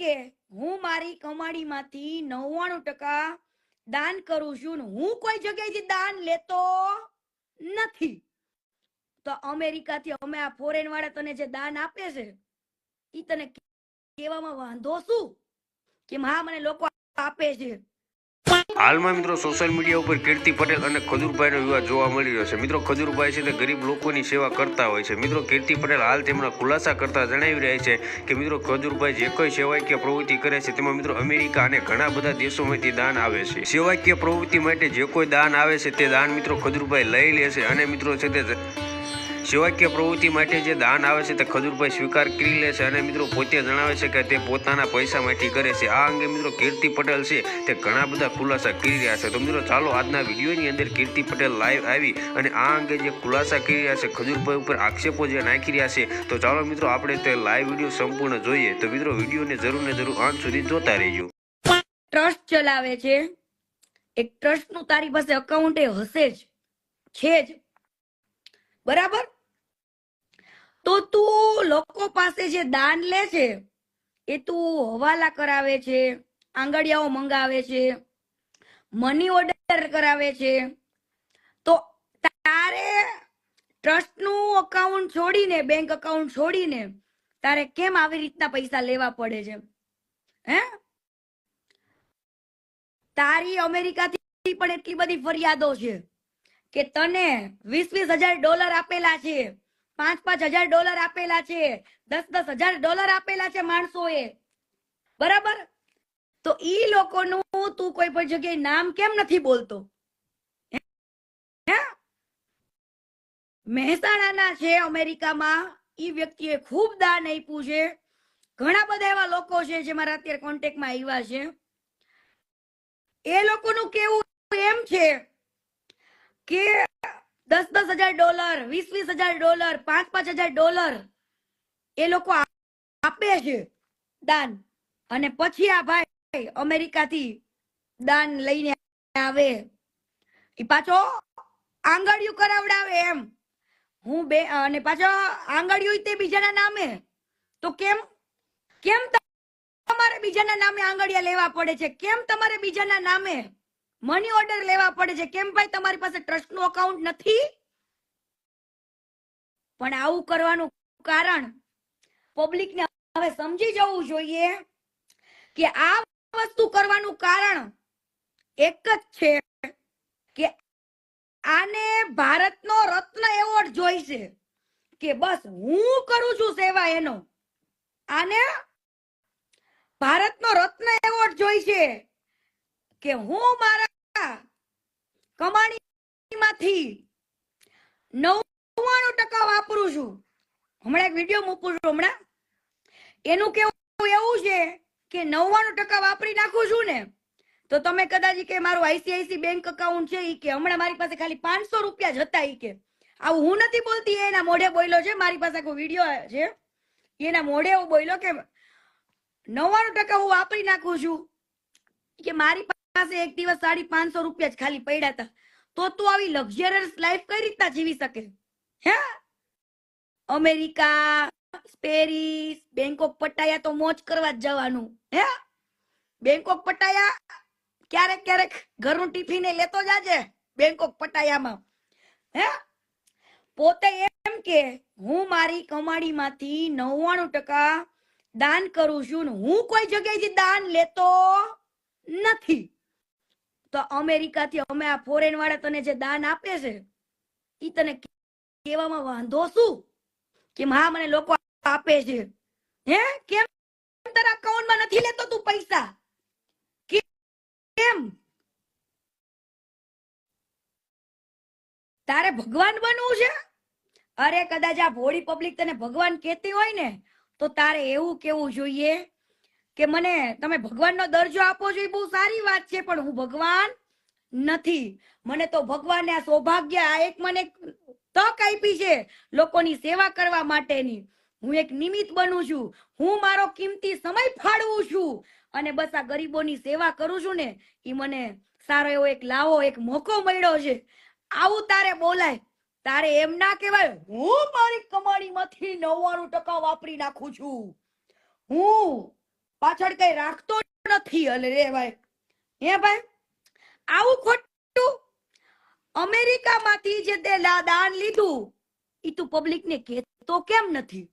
કે હું મારી કમાણીમાંથી નવ્વાણું ટકા દાન કરું છું હું કોઈ જગ્યાએથી દાન લેતો નથી. તો અમેરિકાથી અમે આ ફોરેન વાળા તને જે દાન આપે છે એ તને કહેવામાં વાંધો શું? કે હા, મને લોકો આપે છે. હાલમાં મિત્રો સોશિયલ મીડિયા ઉપર કીર્તિ પટેલ અને ખજૂરભાઈનો વિવાદ જોવા મળી રહ્યો છે. મિત્રો ખજુરભાઈ છે તે ગરીબ લોકોની સેવા કરતા હોય છે. મિત્રો, કીર્તિ પટેલ હાલ તેમના ખુલાસા કરતા જણાવી રહ્યા છે કે, મિત્રો ખજૂરભાઈ જે કોઈ સેવાકીય પ્રવૃત્તિ કરે છે, તેમાં, મિત્રો, અમેરિકા અને ઘણા બધા દેશોમાંથી દાન આવે છે. સેવાકીય પ્રવૃત્તિ માટે જે કોઈ દાન આવે છે, તે દાન, મિત્રો ખજૂરભાઈ લઈ લે છે અને, મિત્રો, છે તે સેવાકીય પ્રવૃત્તિ માટે જે દાન આવે છે તે ખજૂરભાઈ સ્વીકાર કરી લે છે અને મિત્રો પોતે જણાવે છે કે તે પોતાના પૈસામાંથી કરે છે. આ અંગે મિત્રો કીર્તિ પટેલ છે તે ઘણા બધા ખુલાસા કરી રહ્યા છે. તો મિત્રો ચાલો આજના વિડીયોની અંદર કીર્તિ પટેલ લાઈવ આવી અને આ અંગે જે ખુલાસા કરી રહ્યા છે ખજૂરભાઈ ઉપર આક્ષેપો જે નાખી રહ્યા છે તો ચાલો મિત્રો આપણે તે લાઈવ વીડિયો સંપૂર્ણ જોઈએ. તો મિત્રો વિડીયોને જરૂર ને જરૂર અંત સુધી જોતા રહેજો. ટ્રસ્ટ ચલાવે છે. એક ટ્રસ્ટનું તારી પાસે અકાઉન્ટ એ હશે જ. છે જ. બરાબર? તો તું લોકો પાસે જે દાન લે છે, એ તું હવાલા કરાવે છે, આંગળિયાઓ મંગાવે છે મની ઓર્ડર કરાવે છે, તો તારે ટ્રસ્ટનું અકાઉન્ટ છોડીને બેંક અકાઉન્ટ છોડીને તારે કેમ આવી રીતના પૈસા લેવા પડે છે? હે? તારી અમેરિકાથી પણ એટલી બધી ફરિયાદો છે કે તને વીસ વીસ હજાર ડોલર આપેલા છે. પાંચ પાંચ હજાર ડોલર આપેલા છે. દસ દસ હજાર ડોલર આપેલા છે માણસોએ. બરાબર? તો ઈ લોકોનું તું કોઈ પણ જગ્યાએ નામ કેમ નથી બોલતો? મહેસાણાના છે અમેરિકામાં. ઈ વ્યક્તિએ ખૂબ દાન આપ્યું છે. ઘણા બધા એવા લોકો છે જે મારા અત્યારે કોન્ટેક્ટમાં આવ્યા છે. એ લોકોનું કેવું એમ છે કે દસ દસ હજાર ડોલર વીસ વીસ હજાર ડોલર પાંચ પાંચ હજાર ડોલર. એ લોકો આપે છે દાન. અને પછી આ ભાઈ અમેરિકાથી દાન લઈને આવે. એ પાછો આંગળિયું કરાવડાવે એમ. હું બે અને પાછો આંગળિયું તે બીજાના નામે. તો કેમ? કેમ તમારે બીજાના નામે આંગળિયા લેવા પડે છે? કેમ તમારે બીજાના નામે? મની ઓર્ડર લેવા પડે છે. કેમ ભાઈ? તમારી પાસે ટ્રસ્ટનું અકાઉન્ટ નથી? પણ આવું કરવાનું કારણ પબ્લિક ને હવે સમજી જવું જોઈએ કે આ વસ્તુ કરવાનું કારણ એક જ છે કે આને ભારતનો રત્ન એવોર્ડ જોઈશે કે બસ હું કરું છું સેવા એનો. આને ભારતનો રત્ન એવોર્ડ જોઈશે. કે હું મારા કમાણીમાંથી નવ્વાણું ટકા વાપરું છું. હમણાં એક વીડિયો મૂકું છું હમણાં. એનું કેવું એવું છે કે નવ્વાણું ટકા વાપરી નાખું છું ને, તો તમે કદાચ કે મારું આઈસીઆઈસી બેંક અકાઉન્ટ છે ઈ કે, હમણાં મારી પાસે ખાલી પાંચસો રૂપિયા જ હતા ઈ કે. આવું હું નથી બોલતી એના મોઢે બોલ્યો છે, મારી પાસે કોઈ વીડિયો છે. એના મોઢે એવું બોલ્યો કે નવ્વાણું ટકા હું વાપરી નાખું છું. કે મારી પાસે એક દિવસ સાડી પાંચસો રૂપિયા જ ખાલી પડ્યા હતા તો તું આવી લક્ઝરિયસ લાઈફ કઈ રીતના જીવી શકે? હે? અમેરિકા, પેરિસ, બેંકોક પટાયા તો મોજ કરવા જ જવાનું. હે? બેંકોક પટાયા ક્યારેક ક્યારેક ઘરનું ટિફિન લેતો જાજે બેંકોક પટાયામાં. હે? પોતે એમ કે, હું મારી કમાણીમાંથી નવ્વાણું ટકા દાન કરું છું હું કોઈ જગ્યાએથી દાન લેતો નથી. તો અમેરિકાથી અમે આ ફોરેન વાળા તને જે દાન આપે છે એ તને કહેવામાં વાંધો શું? કે હા, મને લોકો આપે છે. હે? કેમ તારા અકાઉન્ટમાં નથી લેતો તું પૈસા? કેમ? તારે ભગવાન બનવું છે? અરે કદાચ આ ભોળી પબ્લિક તને ભગવાન કહેતી હોય ને, તો તારે એવું કેવું જોઈએ કે મને તમે ભગવાનનો દરજ્જો આપો છો એ બહુ સારી વાત છે, પણ હું ભગવાન નથી. મને તો ભગવાને આ સૌભાગ્ય, આ એક મને તક આપી છે લોકોની સેવા કરવા માટેની. હું એક નિમિત્ત બનું છું. હું મારો કિંમતી સમય ફાળવું છું. અને બસ આ ગરીબોની સેવા કરું છું ને એ મને સારો એવો એક લાવો, એક મોકો મળ્યો છે. આવું તારે બોલાય. તારે એમ ના કહેવાય, હું મારી કમાણીમાંથી નવ્વાણું ટકા વાપરી નાખું છું. હું પાછળ કઈ રાખતો નથી અલે રે ભાઈ. હે ભાઈ? આવું ખોટું અમેરિકામાંથી જે તે દાન લીધું એ તું પબ્લિક ને કહેતો કેમ નથી?